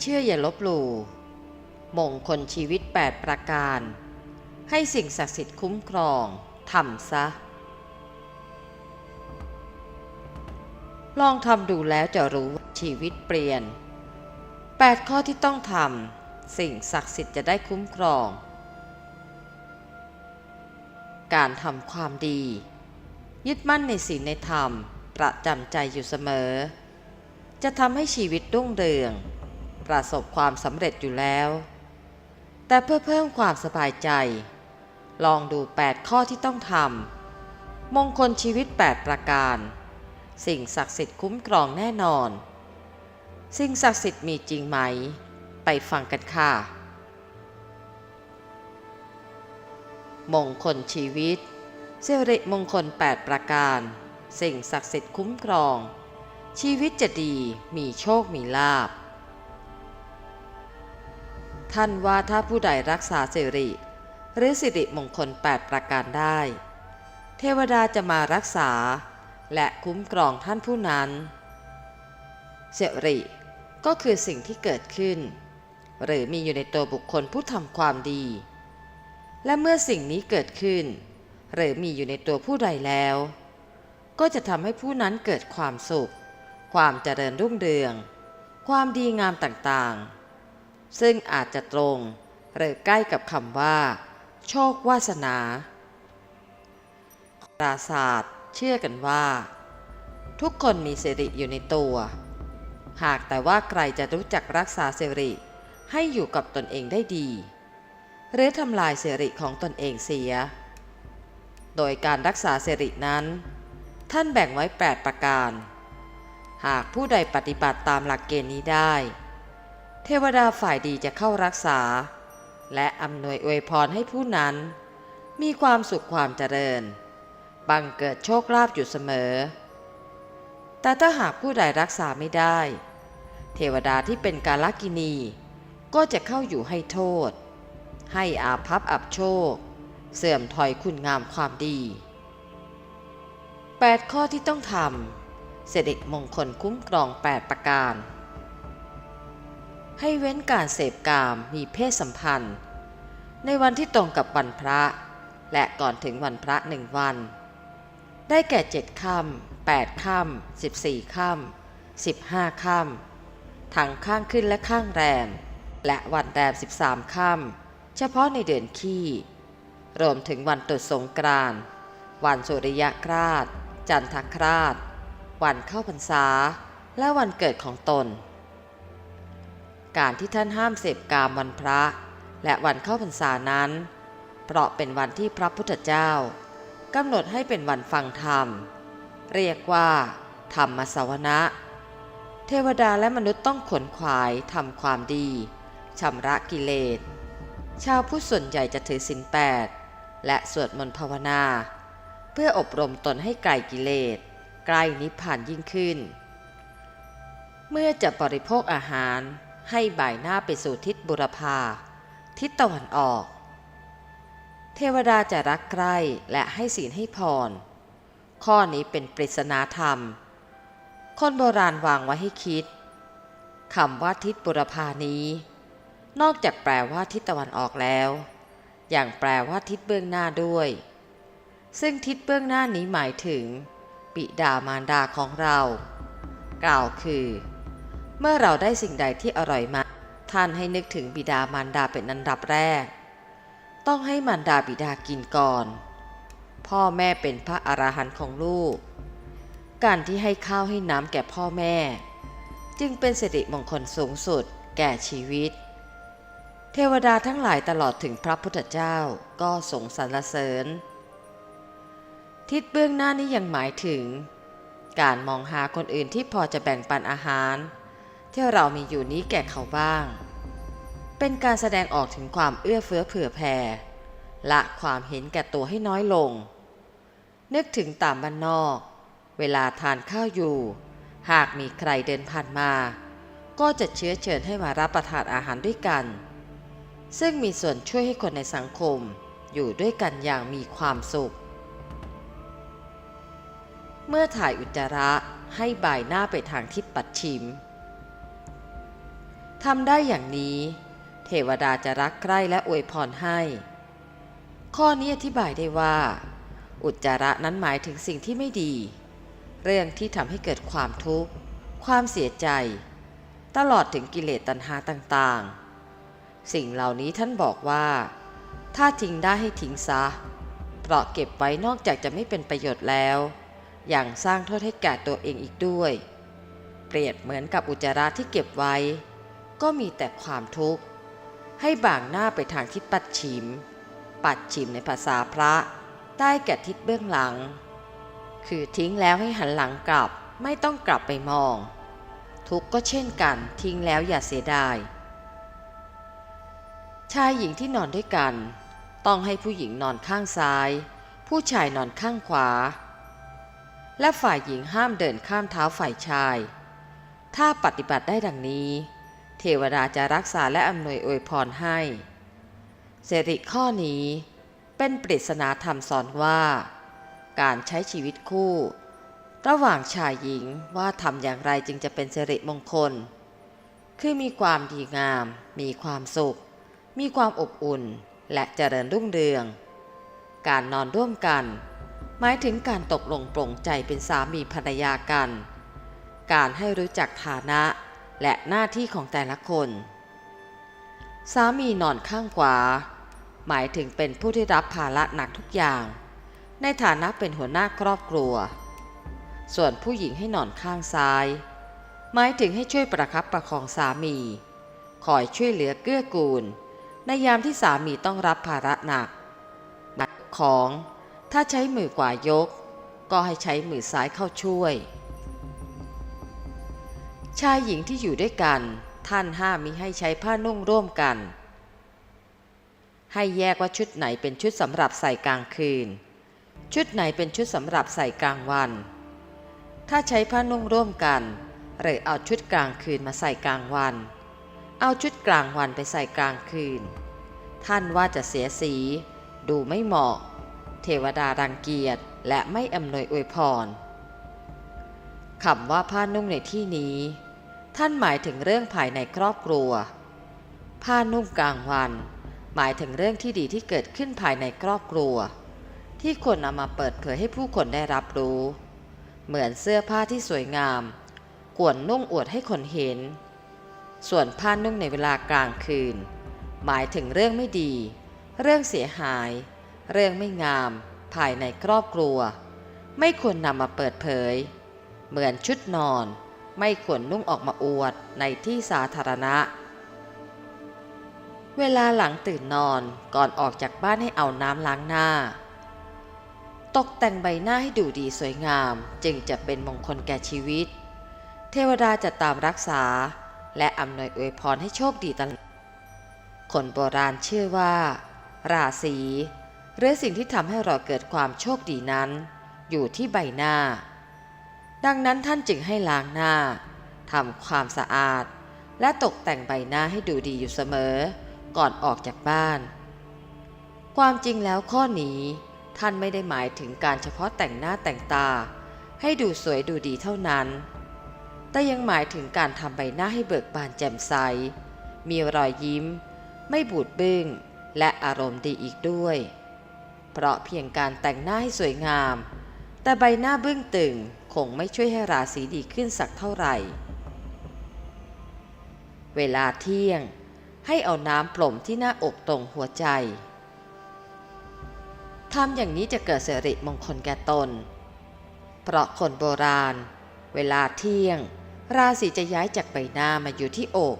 เชื่ออย่าลบหลู่มงคลชีวิต 8 ประการ ให้สิ่งศักดิ์สิทธิ์คุ้มครองทำซะ ลองทำดูแล้วจะรู้ชีวิตเปลี่ยน 8 ข้อที่ต้องทำสิ่งศักดิ์สิทธิ์จะได้คุ้มครอง การทำความดี ยึดมั่นในศีลในธรรม ประจำใจอยู่เสมอ จะทำให้ชีวิตรุ่งเรือง ประสบความสำเร็จอยู่แล้ว แต่เพื่อเพิ่มความสบายใจ ลองดู 8 ข้อที่ต้องทำมงคลชีวิต 8 ประการ สิ่งศักดิ์สิทธิ์คุ้มครองแน่นอน สิ่งศักดิ์สิทธิ์มีจริงไหม ไปฟังกันค่ะ มงคลชีวิตเสิริมงคล 8 ประการ สิ่งศักดิ์สิทธิ์คุ้มครอง ชีวิตจะดีมีโชคมีลาภ ท่านว่าถ้าผู้ใดรักษาสิริ หรือสิริมงคล 8 ประการได้ เทวดาจะมารักษา และคุ้มครองท่านผู้นั้นสิริก็คือสิ่งที่เกิดขึ้น หรือมีอยู่ในตัวบุคคลผู้ทำความดี และเมื่อสิ่งนี้เกิดขึ้น หรือมีอยู่ในตัวผู้ใดแล้ว ก็จะทำให้ผู้นั้นเกิดความสุข ความเจริญรุ่งเรือง ความดีงามต่างๆ ซึ่งอาจจะตรง หรือใกล้กับคำว่า โชควาสนาปราศาสตร์เชื่อกันว่า ทุกคนมีสิริอยู่ในตัว หากแต่ว่าใครจะรู้จักรักษาสิริให้อยู่กับตนเองได้ดี หรือทำลายสิริของตนเองเสีย โดยการรักษาสิรินั้น ท่านแบ่งไว้ 8 ประการ หากผู้ใดปฏิบัติตามหลักเกณฑ์นี้ได้ เทวดาฝ่ายดีจะเข้ารักษา และอำนวยอวยพรให้ผู้นั้น มีความสุขความเจริญ บังเกิดโชคลาภอยู่เสมอ แต่ถ้าหากผู้ใดรักษาไม่ได้ เทวดาที่เป็นกาลกินี ก็จะเข้าอยู่ให้โทษ ให้อาภัพอับโชค เสื่อมถอยคุณงามความดี 8 ข้อที่ต้องทำเสด็จมงคลคุ้มครอง 8 ประการ ให้เว้นการเสพกามมีเพศสัมพันธ์ ในวันที่ตรงกับวันพระ และก่อนถึงวันพระหนึ่งวัน ได้แก่เจ็ดค่ำแปดค่ำสิบสี่ค่ำสิบห้าค่ำทั้งข้างขึ้นและข้างแรม และวันแรมสิบสามค่ำเฉพาะในเดือนขี้รวมถึงวันตรุษสงกรานต์วันสุริยคราสจันทคราสวันเข้าพรรษา และวันเกิดของตน การที่ท่านห้ามเสพกามวันพระ และวันเข้าพรรษานั้น เพราะเป็นวันที่พระพุทธเจ้ากำหนดให้เป็นวันฟังธรรม เรียกว่า ธรรมสวนะ เทวดาและมนุษย์ต้องขวนขวายทำความดีชำระกิเลส ชาวพุทธส่วนใหญ่จะถือศีลแปดและสวดมนต์ภาวนา เพื่ออบรมตนให้ไกลกิเลสใกล้นิพพานยิ่งขึ้น เมื่อจะบริโภคอาหาร ให้บ่ายหน้าไปสู่ทิศบุรพา ทิศตะวันออก เทวดาจะรักใคร่และให้ศีลให้พร ข้อนี้เป็นปริศนาธรรม คนโบราณวางไว้ให้คิดคำว่าทิศบุรพานี้ นอกจากแปลว่าทิศตะวันออกแล้ว อย่างแปลว่าทิศเบื้องหน้าด้วย ซึ่งทิศเบื้องหน้านี้หมายถึง ปิดามารดาของเรา กล่าวคือ เมื่อเราได้สิ่งใดที่อร่อยมา ท่านให้นึกถึงบิดามารดาเป็นอันดับแรก ต้องให้มารดาบิดากินก่อน พ่อแม่เป็นพระอรหันต์ของลูก การที่ให้ข้าวให้น้ำแก่พ่อแม่ จึงเป็นสิริมงคลสูงสุดแก่ชีวิต เทวดาทั้งหลายตลอดถึงพระพุทธเจ้าก็ทรงสรรเสริญ ทิศเบื้องหน้านี้ยังหมายถึง การมองหาคนอื่นที่พอจะแบ่งปันอาหาร ที่เรามีอยู่นี้แก่เขาบ้าง เป็นการแสดงออกถึงความเอื้อเฟื้อเผื่อแผ่ละความเห็นแก่ตัวให้น้อยลง นึกถึงตามบ้านนอก เวลาทานข้าวอยู่ หากมีใครเดินผ่านมา ก็จะเชื้อเชิญให้มารับประทานอาหารด้วยกัน ซึ่งมีส่วนช่วยให้คนในสังคมอยู่ด้วยกันอย่างมีความสุข เมื่อถ่ายอุจจาระให้บ่ายหน้าไปทางทิศปัดชิม ทำได้อย่างนี้ เทวดาจะรักใคร่และอวยพรให้ ข้อนี้อธิบายได้ว่า อุจจาระนั้นหมายถึงสิ่งที่ไม่ดี เรื่องที่ทำให้เกิดความทุกข์ ความเสียใจ ตลอดถึงกิเลสตัณหาต่างๆ สิ่งเหล่านี้ท่านบอกว่า ถ้าทิ้งได้ให้ทิ้งซะ เพราะเก็บไว้นอกจากจะไม่เป็นประโยชน์แล้วอย่างสร้างโทษให้แก่ตัวเองอีกด้วย เปรียบเหมือนกับอุจจาระที่เก็บไว้ ก็มีแต่ความทุกข์ ให้บ่างหน้าไปทางทิศปัดฉิม ปัดฉิมในภาษาพระ ใต้แก่ทิศเบื้องหลัง คือทิ้งแล้วให้หันหลังกลับไม่ต้องกลับไปมอง ทุกข์ก็เช่นกันทิ้งแล้วอย่าเสียดาย ชายหญิงที่นอนด้วยกัน ต้องให้ผู้หญิงนอนข้างซ้าย ผู้ชายนอนข้างขวา และฝ่ายหญิงห้ามเดินข้ามเท้าฝ่ายชาย ถ้าปฏิบัติได้ดังนี้ เทวดาจะรักษาและอำนวยอวยพรให้เสริข้อนี้เป็นปริศนาธรรมสอนว่า การใช้ชีวิตคู่ ระหว่างชายหญิงว่าทำอย่างไรจึงจะเป็นสิริมงคล คือมีความดีงาม มีความสุข มีความอบอุ่น และเจริญรุ่งเรือง การนอนร่วมกัน หมายถึงการตกลงปลงใจเป็นสามีภรรยากัน การให้รู้จักฐานะ และหน้าที่ของแต่ละคน สามีนอนข้างขวา หมายถึงเป็นผู้ที่รับภาระหนักทุกอย่าง ในฐานะเป็นหัวหน้าครอบครัว ส่วนผู้หญิงให้นอนข้างซ้าย หมายถึงให้ช่วยประคับประคองสามี คอยช่วยเหลือเกื้อกูล ในยามที่สามีต้องรับภาระหนักหนักของถ้าใช้มือขวายก ก็ให้ใช้มือซ้ายเข้าช่วย ชายหญิงที่อยู่ด้วยกัน ท่านห้ามมิให้ใช้ผ้านุ่งร่วมกัน ให้แยกว่าชุดไหนเป็นชุดสำหรับใส่กลางคืน ชุดไหนเป็นชุดสำหรับใส่กลางวัน ถ้าใช้ผ้านุ่งร่วมกัน หรือเอาชุดกลางคืนมาใส่กลางวัน เอาชุดกลางวันไปใส่กลางคืน ท่านว่าจะเสียสี ดูไม่เหมาะ เทวดารังเกียจและไม่อำนวยอวยพร คำว่าผ้านุ่งในที่นี้ ท่านหมายถึงเรื่องภายในครอบครัว ผ้านุ่งกลางวัน หมายถึงเรื่องที่ดีที่เกิดขึ้นภายในครอบครัว ที่คนนำมาเปิดเผยให้ผู้คนได้รับรู้ เหมือนเสื้อผ้าที่สวยงามกวนนุ่งอวดให้คนเห็น ส่วนผ้านุ่งในเวลากลางคืน หมายถึงเรื่องไม่ดี เรื่องเสียหาย เรื่องไม่งาม ภายในครอบครัว ไม่ควรนำมาเปิดเผย เหมือนชุดนอน ไม่ควรนุ่งออกมาอวดในที่สาธารณะ เวลาหลังตื่นนอนก่อนออกจากบ้านให้เอาน้ำล้างหน้า ตกแต่งใบหน้าให้ดูดีสวยงามจึงจะเป็นมงคลแก่ชีวิต เทวดาจะตามรักษา และอำนวยอวยพรให้โชคดีตลอดคนโบราณเชื่อว่า ราศีหรือสิ่งที่ทำให้เราเกิดความโชคดีนั้น อยู่ที่ใบหน้า ดังนั้นท่านจึงให้ล้างหน้าทำความสะอาด และตกแต่งใบหน้าให้ดูดีอยู่เสมอ ก่อนออกจากบ้าน ความจริงแล้วข้อนี้ ท่านไม่ได้หมายถึงการเฉพาะแต่งหน้าแต่งตา ให้ดูสวยดูดีเท่านั้น แต่ยังหมายถึงการทำใบหน้าให้เบิกบานแจ่มใส มีรอยยิ้ม ไม่บูดบึ้ง และอารมณ์ดีอีกด้วย เพราะเพียงการแต่งหน้าให้สวยงาม แต่ใบหน้าบึ้งตึง คงไม่ช่วยให้ราศีดีขึ้นสักเท่าไหร่ เวลาเที่ยง ให้เอาน้ำปล่มที่หน้าอกตรงหัวใจทำอย่างนี้จะเกิดสิริมงคลแก่ตน เพราะคนโบราณ เวลาเที่ยง ราศีจะย้ายจากใบหน้ามาอยู่ที่อก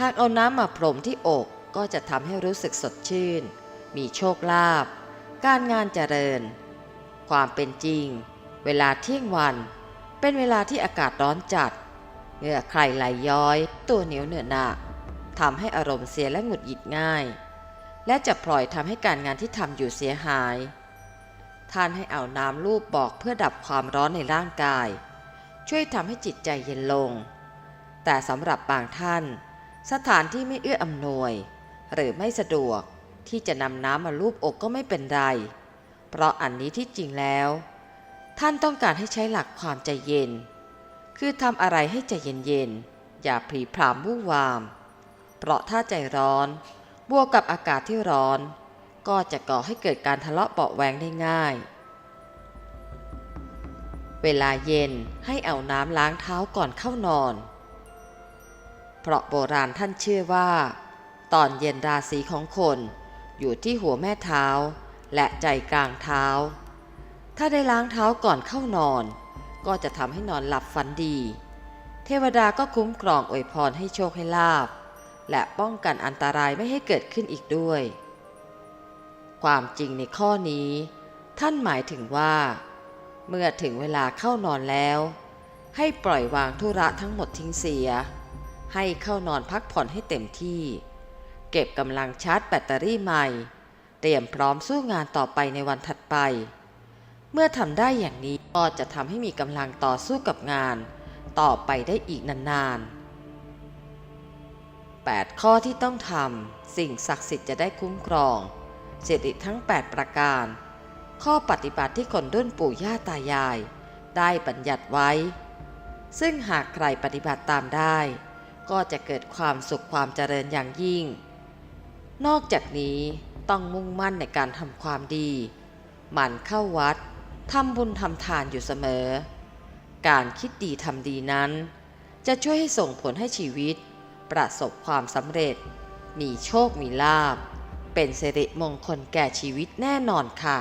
หากเอาน้ำมาพรมที่อกก็จะทำให้รู้สึกสดชื่น มีโชคลาภ การงานเจริญ ความเป็นจริง เวลาเที่ยงวัน เป็นเวลาที่อากาศร้อนจัดเหงื่อใครไหลย้อย ตัวเหนียวเหนือหนักทำให้อารมณ์เสียและหงุดหงิดง่าย และจะปล่อยทำให้การงานที่ทำอยู่เสียหาย ท่านให้เอาน้ำลูบบอกเพื่อดับความร้อนในร่างกาย ช่วยทำให้จิตใจเย็นลง แต่สำหรับบางท่าน สถานที่ไม่เอื้ออำนวย หรือไม่สะดวกที่จะนำน้ำมาลูบอกก็ไม่เป็นไร เพราะอันนี้ที่จริงแล้ว ท่านต้องการให้ใช้หลักความใจเย็น คือทำอะไรให้ใจเย็นๆ อย่าผีพรามวู่วาม เพราะถ้าใจร้อน บวกกับอากาศที่ร้อน ก็จะก่อให้เกิดการทะเลาะเบาะแวงได้ง่าย เวลาเย็นให้เอาน้ำล้างเท้าก่อนเข้านอน เพราะโบราณท่านเชื่อว่า ตอนเย็นราศีของคนอยู่ที่หัวแม่เท้า และใจกลางเท้า ถ้าได้ล้างเท้าก่อนเข้านอน ก็จะทำให้นอนหลับฝันดี เทวดาก็คุ้มครองอวยพรให้โชคให้ลาบ และป้องกันอันตรายไม่ให้เกิดขึ้นอีกด้วย ความจริงในข้อนี้ ท่านหมายถึงว่า เมื่อถึงเวลาเข้านอนแล้ว ให้ปล่อยวางธุระทั้งหมดทิ้งเสีย ให้เข้านอนพักผ่อนให้เต็มที่ เก็บกำลังชาร์จแบตเตอรี่ใหม่ เตรียมพร้อมสู้งานต่อไปในวันถัดไป เมื่อทำได้อย่างนี้ก็จะทำให้มีกำลังต่อสู้กับงาน ต่อไปได้อีกนานๆ 8 ข้อที่ต้องทำสิ่งศักดิ์สิทธิ์จะได้คุ้มครองสิริทั้ง 8 ประการ ข้อปฏิบัติที่คนรุ่นปู่ย่าตายาย ได้บัญญัติไว้ ซึ่งหากใครปฏิบัติตามได้ ก็จะเกิดความสุขความเจริญอย่างยิ่ง นอกจากนี้ต้องมุ่งมั่นในการทำความดีหมั่นเข้าวัด ทำบุญทำทานอยู่เสมอ การคิดดีทำดีนั้น จะช่วยให้ส่งผลให้ชีวิต ประสบความสำเร็จ มีโชคมีลาบ เป็นสิริมงคลแก่ชีวิตแน่นอนค่ะ